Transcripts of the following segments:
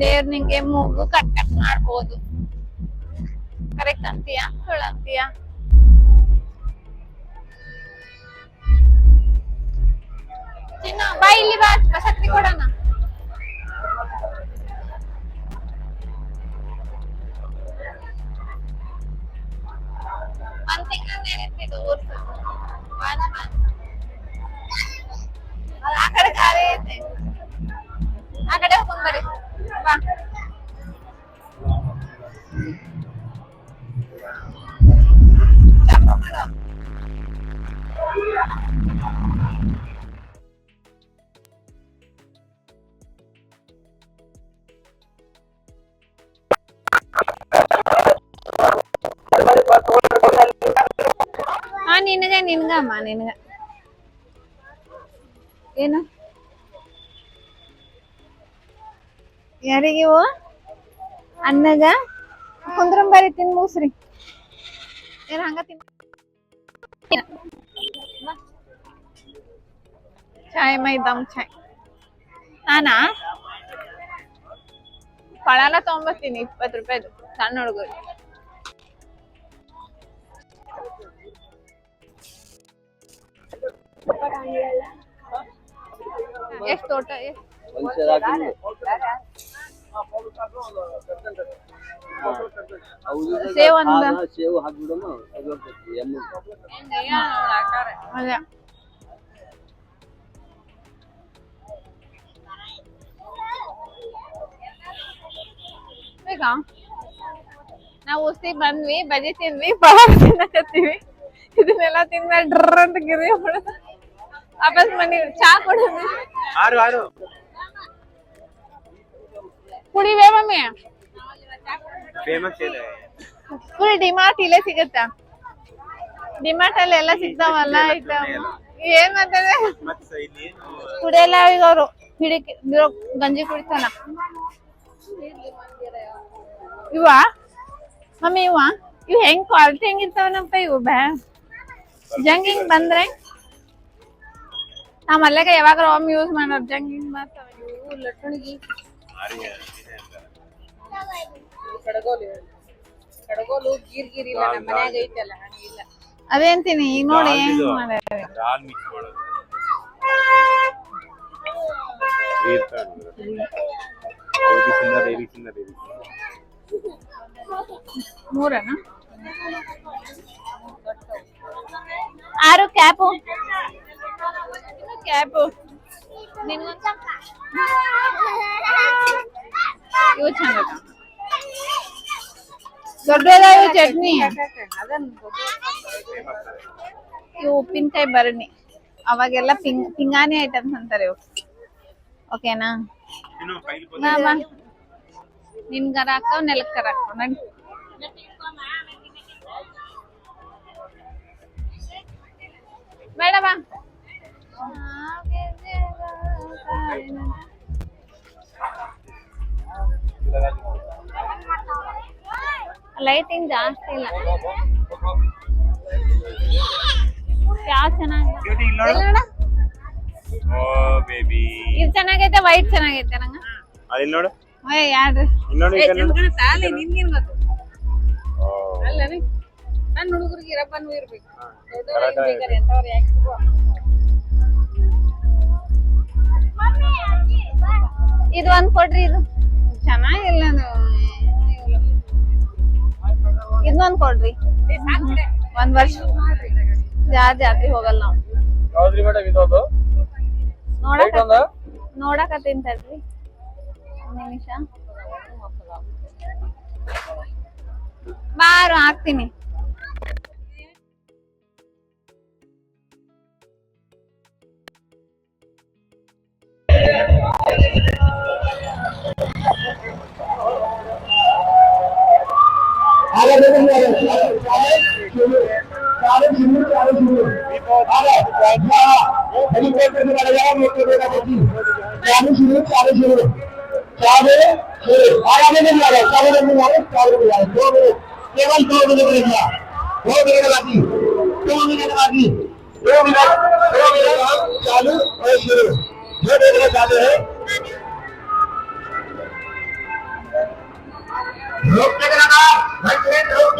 ದೇವ್ರ ನಿಂಗೆ ಮೂಗು ಕಟ್ ಕಟ್ ಮಾಡ್ಬೋದು. ಕರೆಕ್ಟ್ ಅಂತೀಯಾ? ಸುಳ್ಳು ಅಂತೀಯಾ? ಚಿನ್ನ, ಬಾ ಇಲ್ಲಿ ಬಾ ಬಸತ್ತಿ ಕೊಡೋಣ. ಒಂದ್ ತಿಂಗಳ ಒಂದ್ month. ಆ ಕಡೆ ಐತೆ நின்னுங்க நின்னுங்க அம்மா நின்னுங்க. ஏன்னா? ಯಾರಿಗಿವು ಅನ್ನಗ ಕುಂದ್ರಂ ಬರಿ ತಿನ್ ಮುಗಿಸ್ರಿ ಏನ್ ಹಂಗ ತಿನ್. ಚಾಯ್ ಮೈದಮ್ ಚಾಯ್. ನಾನಾ? ಪಳಾಲ ತಗೊಂಬರ್ತೀನಿ, ಇಪ್ಪತ್ತು ರೂಪಾಯಿದು. ಸಣ್ಣ ಹುಡುಗರು. ಎಷ್ಟು ತೋಟ ಎಷ್ಟ್ ಸೇವ್ ಒಂದ ಸೇವು ಹಾಕ್ಬಿಡಮ್ಮ ಅದು ಹೋಗ್ತೈತಿ ಎಮ್ಮೆ ಅದೇ ಬೇಕಾ ನಾವು ಉಸ್ತಿ ಬಂದ್ವಿ ಬಜಿ ತಿಂದ್ವಿ ಪಲಾವ್ ತಿನ್ನಕತ್ತೀವಿ ಇದನ್ನೆಲ್ಲ ತಿಂದ್ಮೇಲೆ ಡ್ರ ಅಂತ ಗಿರಿ ಹೊಡೆದು ವಾಪಸ್ ಮನೆ ಚಾ ಕೊಡಿದ್ವಿ ಕುಡಿಬೇ ಮಮ್ಮಿ? ಫೇಮಸ್ ಇದೆ ಫುಲ್ ಡಿಮಾರ್ಟ್ ಇಲ್ಲೇ ಸಿಗುತ್ತಾ? ಡಿಮಾರ್ಟ್ ಅಲ್ಲಿ ಎಲ್ಲ ಸಿಗ್ತಾವಲ್ಲ ಐಟಮ್ ಏನ್ ಮಾತಾಡ ಕುಡಿಯಲ್ಲ ಈಗ ಅವರು ಹಿಡಿಕೆ ಗಂಜಿ ಕುಡಿತಾನ. ಇವ ಮಮ್ಮಿ ಇವ ಇವ್ ಹೆಂಗ್ ಕ್ವಾಲಿಟಿ ಹೆಂಗಿರ್ತಾವನಪ್ಪ ಇವು ಬ್ಯಾ ಜಂಗ್ ಹಿಂಗ್ ಬಂದ್ರೆ? ನಾ ಮಲ್ಯಾಗ ಯಾವಾಗ ಒಮ್ಮೆ ಯೂಸ್ ಮಾಡೋರು ಜಂಗ್ ಹಿಂಗ್ ಮಾಡ್ತಾವ ಇವು ಲಟ್ಟಣಿಗಿ ಕಡಗೋಲು ಗೀರ್ ಗೀರ್ ಇಲ್ಲ ನಮ್ಮ ಮನ್ಯಾಗ ಐತಲ್ಲ ಹಂಗಿಲ್ಲ ಅದೇ ಅಂತೀನಿ ಈಗ ನೋಡಿ ಹೆಂಗ್ ಮಾಡ್ಯಾರ ದಾಲ್ ಮಿಕ್ಸ್ ಮಾಡೋದು ರೇಬಿಸಿಂದ ರೇಬಿಸಿಂದ ರೇಬಿಸಿಂದ ಮೂರನ ಆರು ಕ್ಯಾಪು ಕ್ಯಾಪು ನಿನ್ಗೊಂದ ಇವು ಚಂದ ದೊಡ್ಡದಾವ ಚಟ್ನಿ. ಇವು ಉಪ್ಪಿನಕಾಯಿ ಬರಣಿ. ಅವಾಗೆಲ್ಲ ಪಿಂಗ್ ಪಿಂಗಾಣಿ ಐಟಮ್ಸ್ ಅಂತಾರೆ ಇವು. ಓಕೆನಾ ಇನ್ನು ಫೈಲ್ ಬಾ ಬಾ ನಿನ್ ಗರ ಹಾಕವ್ ನೆಲಕ್ ಕರ ಹಾಕವ್ ನಡಿ. ಬೇಡ. ಬಾ ಲೈಟಿಂಗ್ ಜಾಸ್ತಿ ಇಲ್ಲ. ಯಾವ ಚೆನ್ನಾಗಿ ಓ ಬೇಬಿ ಇದು ಚೆನ್ನಾಗೈತೆ ವೈಟ್ ಚೆನ್ನಾಗೈತೆ ನಂಗ. ಅಲ್ಲಿ ನೋಡು. ಓಯ್ ಯಾರು ಈಗ ನೋಡು. ತಾಲೆ ನಿನ್ಗೇನ್ ಗೊತ್ತು? ಓ, ಅಲ್ಲನೇ ನನ್ ಹುಡುಗರಿಗೆ ರಬ್ಬನ್ನು ಇರ್ಬೇಕು. ದೊಡ್ಡವ್ರು ಕರೆಕ್ಟ್ ಆಗಿ ಬೇಕಾರೆ ಯಾಕೆ? ಇದು ಒಂದ್ ಕೊಡ್ರಿ ಇದು. ಚೆನ್ನಾಗಿಲ್ಲ ಅದು. ಇದೊಂದ್ ಕೊಡ್ರಿ. ಒಂದ್ ವರ್ಷ ಜಾ ಜಾತ್ರೆ ಹೋಗಲ್ಲ ನಾವು. ಯಾವ್ದ್ರಿ ಮೇಡಮ್ ಇದೊಂದು ನೋಡಕ ನೋಡಕತ್ತೀನಿ ತಡ್ರಿ. ಒಂದ್ ನಿಮಿಷ. ಬಾರು ಹಾಕ್ತೀನಿ. केवल दो मिनट रहेगा दो मिनट बाकी दो मिनट बाकी दो मिनट दो मिनट चालू और शुरू जो देखना चाहते हैं रोकते का ना राइट हैंड रोक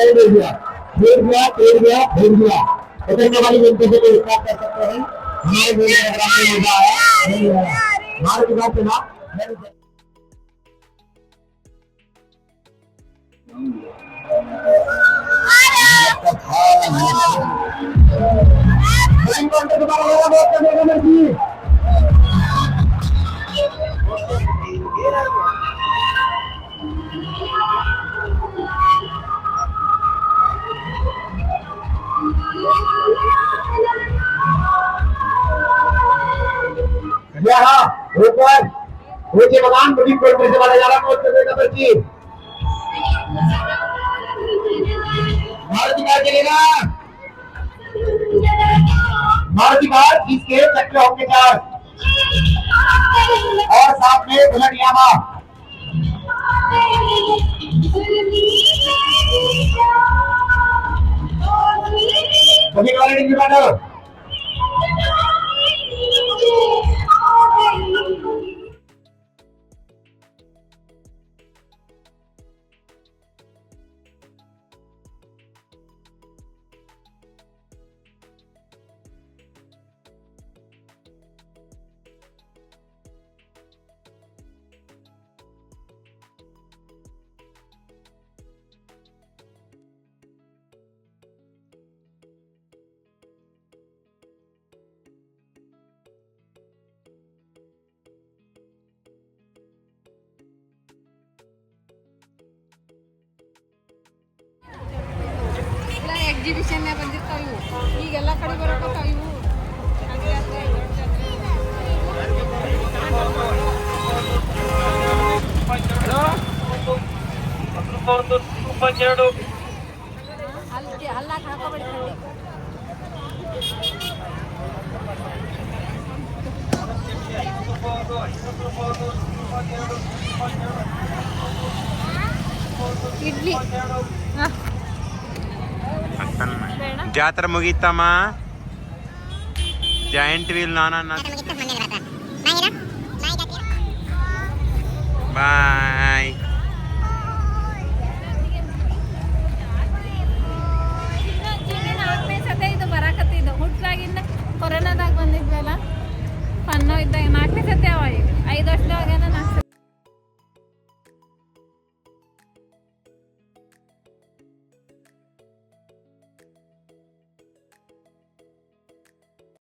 एंड हो गया फिर गया फिर गया फिर गया पकड़ने वाली जनता से कोई स्टार्ट कर सकते हैं हमारे मेरे प्रोग्राम में मज़ा आया नहीं आया हमारे के साथ चला जी मान ಬಡಿಕೊಳ್ಳಿ ಸಮಾಜಾರ ಕೊಡ್ತಕ್ಕಂಥದ್ದು भारत का चलेगा। भारत का इसके चक्र होके चार और साथ में दुल्हन यामा कभी कॉलेज की बात ಇಲ್ಲ ಎಕ್ಸಿಬಿಷನ್ ಬಂದಿರ್ತಾವ ಇವು ಈಗೆಲ್ಲ ಕಡೆ ಬರಕತ್ತಾವ ಇವು. ಅಲ್ಲಿ ಅಲ್ಲಾಕ್ ಹಾಕೋಬೇಡಿ. ಇಡ್ಲಿ ಹಾ ಜಾತ್ರೆ ಮುಗೀತಮ್ಮ ಜಾಯಿಂಟ್ ವೀಲ್ ನಾನ ಬಾಯ್